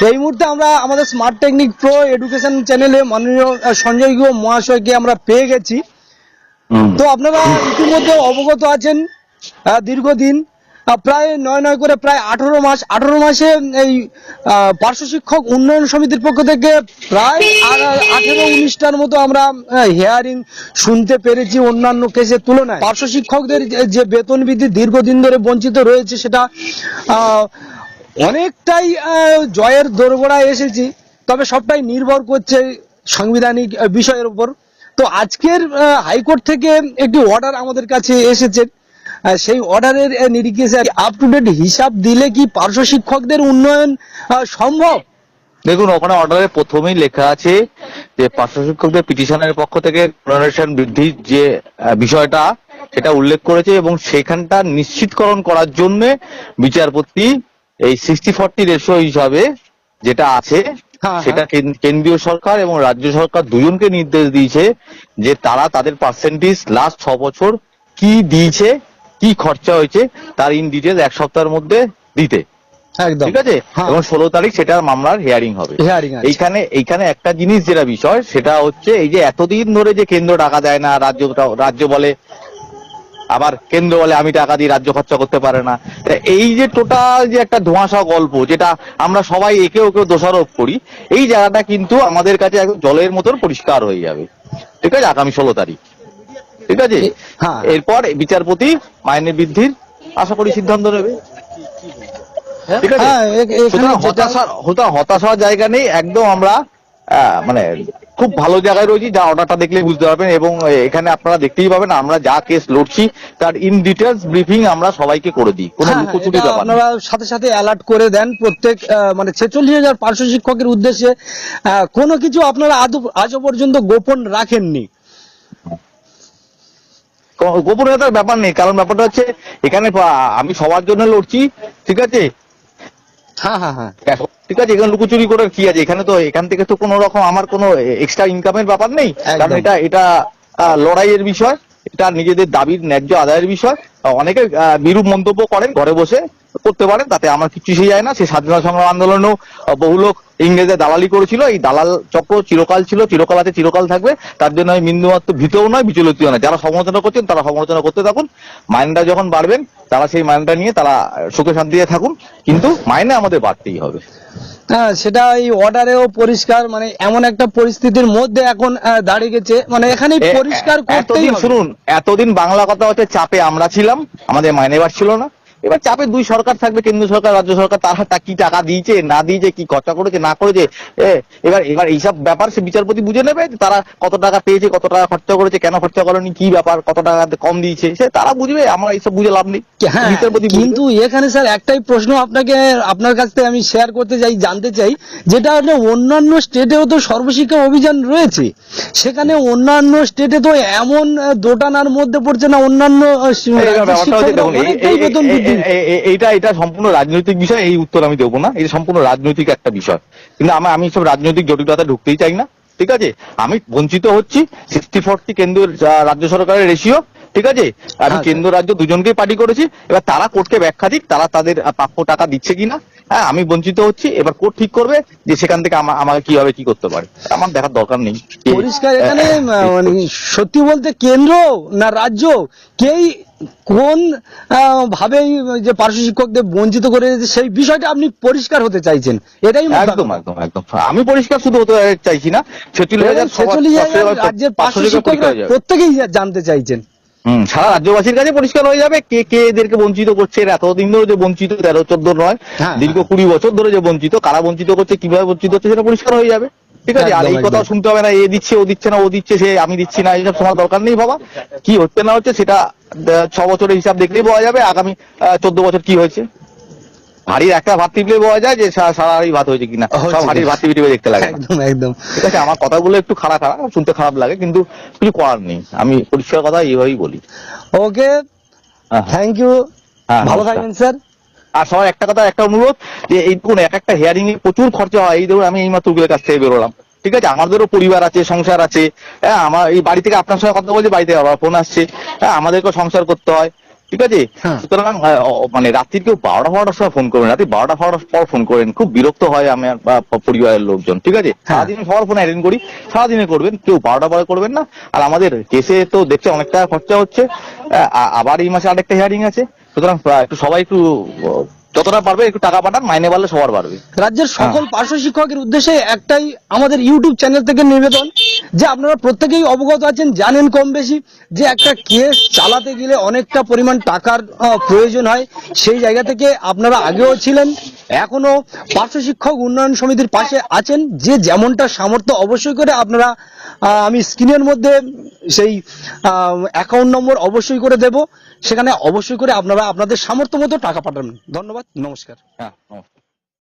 এই মুহূর্তে আমরা আমাদের স্মার্ট টেকনিক প্রো এডুকেশন চ্যানেলে মাননীয় সঞ্জয় গুহ মহাশয়কে আমরা পেয়ে গেছি। তো আপনারা ইতিমধ্যে অবগত আছেন দীর্ঘদিন প্রায় নয় নয় করে প্রায় আঠারো মাস আঠারো মাসে এই পার্শ্ব শিক্ষক উন্নয়ন সমিতির পক্ষ থেকে প্রায় আঠেরো উনিশটার মতো আমরা হেয়ারিং শুনতে পেরেছি অন্যান্য কেসের তুলনায়। পার্শ্ব শিক্ষকদের যে- বেতন বৃদ্ধি দীর্ঘদিন ধরে বঞ্চিত রয়েছে সেটা আহ, অনেকটাই জয়ের দোরগোড়ায় এসেছি, তবে সবটাই নির্ভর করছে সাংবিধানিক বিষয়ের উপর। তো আজকের হাইকোর্ট থেকে একটি অর্ডার আমাদের কাছে এসেছে। সেই অর্ডারের নিরিখে আপ টু ডেট হিসাব দিলে কি পার্শ্ব শিক্ষকদের উন্নয়ন সম্ভব? দেখুন, ওখানে অর্ডারে প্রথমেই লেখা আছে যে পার্শ্ব শিক্ষকদের পিটিশনের পক্ষ থেকে রেমুনারেশন বৃদ্ধির যে বিষয়টা, সেটা উল্লেখ করেছে এবং সেখানটা নিশ্চিতকরণ করার জন্য বিচারপতি এই সিক্সটি ফর্টি রেশিও হিসাবে যেটা আছে হ্যাঁ, সেটা কেন্দ্রীয় সরকার এবং রাজ্য সরকার দুজনকে নির্দেশ দিয়েছে যে তারা তাদের পার্সেন্টেজ লাস্ট ছ বছর কি দিয়েছে কি খরচা হয়েছে তার ইন ডিটেল এক সপ্তাহের মধ্যে দিতে। একদম। ঠিক আছে? হ্যাঁ। এবং ষোলো তারিখ সেটার মামলার হিয়ারিং হবে। এইখানে এইখানে একটা জিনিস যেটা বিষয় সেটা হচ্ছে এই যে এতদিন ধরে যে কেন্দ্র টাকা দেয় না রাজ্য রাজ্য বলে আবার কেন্দ্র বলে আমি টাকা দিয়ে রাজ্য খরচা করতে পারে না। এই যে টোটাল যে একটা ধোঁয়াশা গল্প যেটা আমরা সবাই একে ওকে দোষারোপ করি এই জায়গাটা কিন্তু আমাদের কাছে একদম জলের মতন পরিষ্কার হয়ে যাবে। ঠিক আছে? আগামী ষোলো তারিখ। ঠিক আছে? হ্যাঁ। এরপর বিচারপতি মাইনে বৃদ্ধির আশা করি সিদ্ধান্ত নেবে। ঠিক আছে? হ্যাঁ, এ- এখানে সুতরাং যেটা- হতাশা হতা- হতাশ জায়গা নেই। একদম আমরা আহ, মানে খুব ভালো জায়গায় রয়েছি যা অর্ডারটা দেখলে বুঝতে পারবেন এবং এখানে আপনারা দেখতেই পাবেন আমরা যা কেস লড়ছি তার ইন ডিটেলস ব্রিফিং আমরা সবাইকে করে দিই কোনো হ্যাঁ, লুকোচুরি ব্যাপার। আপনারা সাথে সাথে অ্যালার্ট করে দেন প্রত্যেক মানে ছেচল্লিশ হাজার পার্শ্ব শিক্ষকের উদ্দেশ্যে কোনো কিছু আপনারা আদৌ- আজও পর্যন্ত গোপন রাখেননি গোপনীয়তার ব্যাপার নেই কারণ ব্যাপারটা হচ্ছে এখানে আমি সবার জন্য লড়ছি ঠিক আছে হ্যাঁ হ্যাঁ হ্যাঁ। ঠিক আছে এখানে লুকোচুরি করে কি আছে? এখানে তো এখান থেকে তো কোনো রকম আমার কোনো এক্সট্রা ইনকামের ব্যাপার নেই। কারণ এটা এটা লড়াইয়ের বিষয়। এটা নিজেদের দাবির ন্যায্য আদায়ের বিষয়। অনেকে বিরূপ মন্তব্য করেন, ঘরে বসে করতে পারেন, তাতে আমার কিছু এসে যায় না। সেই স্বাধীনতা সংগ্রাম আন্দোলনেও বহু লোক ইংরেজদের দালালি করেছিল। এই দালাল চক্র চিরকাল ছিল, চিরকাল আছে, চিরকাল থাকবে। তার জন্য আমি বিন্দুমাত্র ভীতও নয় বিচলিত নয়। যারা সমালোচনা করছেন, তারা সমালোচনা করতে থাকুন। মাইনেটা যখন বাড়বেন, তারা সেই মাইনেটা নিয়ে তারা সুখে শান্তিতে থাকুন। কিন্তু মাইনে আমাদের বাড়তেই হবে। হ্যাঁ সেটা এই অর্ডারেও পরিষ্কার মানে এমন একটা পরিস্থিতির মধ্যে এখন দাঁড়িয়ে গেছে। মানে এখানে পরিষ্কার করতেই এতদিন শুনুন এতদিন বাংলা কথা হচ্ছে চাপে আমরা ছিলাম আমাদের মাইনে বার ছিল না। এবার চাপে দুই সরকার থাকবে কেন্দ্র সরকার রাজ্য সরকার তারা তা কি টাকা দিয়েছে না দিয়েছে কি খরচা করেছে না করেছে এবার এবার এইসব ব্যাপার সে বিচারপতি বুঝে নেবে যে তারা কত টাকা পেয়েছে কত টাকা খরচা করেছে কেন খরচা করেনি কি ব্যাপার কত টাকা কম দিয়েছে সে তারা বুঝবে আমরা এইসব বুঝে লাভ নেই। হ্যাঁ বিচারপতি কিন্তু এখানে স্যার একটাই প্রশ্ন আপনাকে আপনার কাছ থেকে আমি শেয়ার করতে চাই জানতে চাই যেটা হলো অন্যান্য স্টেটেও তো সর্বশিক্ষা অভিযান রয়েছে সেখানে অন্যান্য স্টেটে তো এমন দোটানার মধ্যে পড়ছে না অন্যান্য বেতন বৃদ্ধি এইটা এটা সম্পূর্ণ রাজনৈতিক বিষয় এই উত্তর আমি দেবো না। এটা সম্পূর্ণ রাজনৈতিক একটা বিষয়। কিন্তু আমি আমি সব রাজনৈতিক জটিলতা ঢুকতেই চাই না ঠিক আছে? আমি বঞ্চিত হচ্ছি সিক্সটি ফোরটি কেন্দ্রের আহ, রাজ্য সরকারের রেশিও ঠিক আছে? আমি আচ্ছা। কেন্দ্র রাজ্য দুজনকেই পার্টি করেছি। এবার তারা কোর্টকে ব্যাখ্যা দিক তারা তাদের প্রাপ্য টাকা দিচ্ছে কিনা। হ্যাঁ আমি বঞ্চিত হচ্ছি। এবার কোর্ট ঠিক করবে যে সেখান থেকে আমা- আমাকে কীভাবে কি করতে পারে। আমার দেখার দরকার নেই। পরিষ্কার এখানে মানে সত্যি বলতে কেন্দ্র না রাজ্য কেই কোন ভাবে যে পার্শ্ব শিক্ষকদের বঞ্চিত করে সেই বিষয়টা আপনি পরিষ্কার হতে চাইছেন। এটাই একদম একদম একদম। আমি পরিষ্কার শুধু হতে চাইছি না ছেচল্লিশ হাজার রাজ্যের পার্শ্ব শিক্ষকরা প্রত্যেকেই জানতে চাইছেন। সারা রাজ্যবাসীর কাছে পরিষ্কার হয়ে যাবে কে কে এদেরকে বঞ্চিত করছে। এরা এতদিন ধরে যে বঞ্চিত তেরো চোদ্দ নয় হ্যাঁ, দীর্ঘ কুড়ি বছর ধরে যে বঞ্চিত কারা বঞ্চিত করছে কীভাবে বঞ্চিত হচ্ছে সেটা পরিষ্কার হয়ে যাবে। ঠিক আছে আর এই কথাও শুনতে হবে না এ দিচ্ছে ও দিচ্ছে না ও দিচ্ছে সে আমি দিচ্ছি না এইসব শোনার দরকার নেই বাবা। কি হচ্ছে না হচ্ছে সেটা ছ বছরের হিসাব দেখলেই পাওয়া যাবে আগামী চোদ্দ বছর কি হয়েছে। হাড়ির একটা ভাত টিপলে পাওয়া যায় যে সারা হাড়ি ভাত হয়েছে কিনা সব হাড়ির ভাত টিপে টিপে দেখতে লাগে একদম একদম। ঠিক আছে আমার কথাগুলো একটু খারাপ খারাপ শুনতে খারাপ লাগে কিন্তু কিছু করার নেই। আমি পরিষ্কার কথা এইভাবেই বলি। ওকে। থ্যাংক ইউ হ্যাঁ, ভালো থাকবেন স্যার। আর সবার একটা কথা একটা অনুরোধ যে এই দেখুন এক একটা হেয়ারিং এ প্রচুর খরচা হয়। এই ধরুন আমি এই মাত্র কাছ থেকে বেরোলাম। ঠিক আছে? আমাদেরও পরিবার আছে সংসার আছে। হ্যাঁ আমার এই বাড়ি থেকে আপনার সঙ্গে কথা বলছি বাড়িতে আবার ফোন আসছে। হ্যাঁ আমাদেরকেও সংসার করতে হয়। ঠিক আছে? হ্যাঁ। সুতরাং মানে রাত্রির কেউ বারোটা বারোটার সময় ফোন করবেন রাত্রি বারোটা বারোটার পর ফোন করেন। খুব বিরক্ত হয় আমার পরিবারের লোকজন। ঠিক আছে? হ্যাঁ। সারাদিন সবার ফোন অ্যাটেন্ড করি। সারাদিনে করবেন কেউ বারোটা বারো করবেন না। আর আমাদের কেসে তো দেখছে অনেক টাকা খরচা হচ্ছে। আবার এই মাসে আরেকটা হিয়ারিং আছে। সুতরাং একটু সবাই একটু যতটা পারবে একটু টাকা পাঠান মাইনে বাড়লে সবার বাড়বে। রাজ্যের সকল পার্শ্ব শিক্ষকের উদ্দেশ্যে একটাই আমাদের ইউটিউব চ্যানেল থেকে নিবেদন যে আপনারা প্রত্যেকেই অবগত আছেন জানেন কম বেশি যে একটা কেস চালাতে গেলে অনেকটা পরিমাণ টাকার প্রয়োজন হয়। সেই জায়গা থেকে আপনারা আগেও ছিলেন এখনও পার্শ্ব শিক্ষক উন্নয়ন সমিতির পাশে আছেন যে যেমনটা সামর্থ্য অবশ্যই করে আপনারা আমি স্ক্রিনের মধ্যে সেই অ্যাকাউন্ট নম্বর অবশ্যই করে দেব সেখানে অবশ্যই করে আপনারা আপনাদের সামর্থ্য মতো টাকা পাঠাবেন। ধন্যবাদ। নমস্কার। হ্যাঁ নমস্কার।